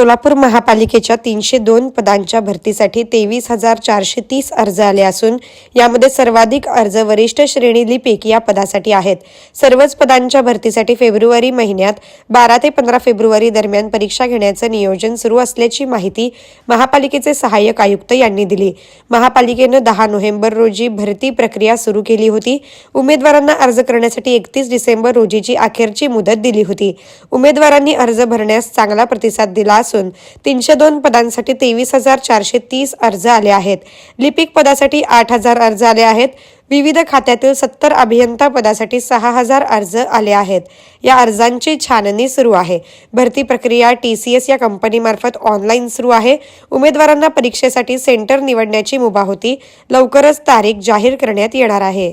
सोलापूर महापालिकेच्या तीनशे दोन पदांच्या भरतीसाठी तेवीस हजार चारशे तीस अर्ज आले असून यामध्ये सर्वाधिक अर्ज वरिष्ठ श्रेणी लिपिक या पदासाठी आहेत. सर्वच पदांच्या भरतीसाठी फेब्रुवारी महिन्यात बारा ते पंधरा फेब्रुवारी दरम्यान परीक्षा घेण्याचं नियोजन सुरू असल्याची माहिती महापालिकेचे सहाय्यक आयुक्त यांनी दिली. महापालिकेनं दहा नोव्हेंबर रोजी भरती प्रक्रिया सुरू केली होती. उमेदवारांना अर्ज करण्यासाठी एकतीस डिसेंबर रोजीची अखेरची मुदत दिली होती. उमेदवारांनी अर्ज भरण्यास चांगला प्रतिसाद दिला असून तीनशे दोन पदांसाठी तेवीस हजार चारशे तीस अर्ज आले आहेत. लिपिक पदासाठी आठ हजार अर्ज आले आहेत. विविध खात्यातील सत्तर अभियंता पदासाठी सहा हजार अर्ज आले आहेत. या अर्जांची छाननी सुरू आहे. भरती प्रक्रिया टी सी एस या कंपनीमार्फत ऑनलाईन सुरू आहे. उमेदवारांना परीक्षेसाठी सेंटर निवडण्याची मुभा होती. लवकरच तारीख जाहीर करण्यात येणार आहे.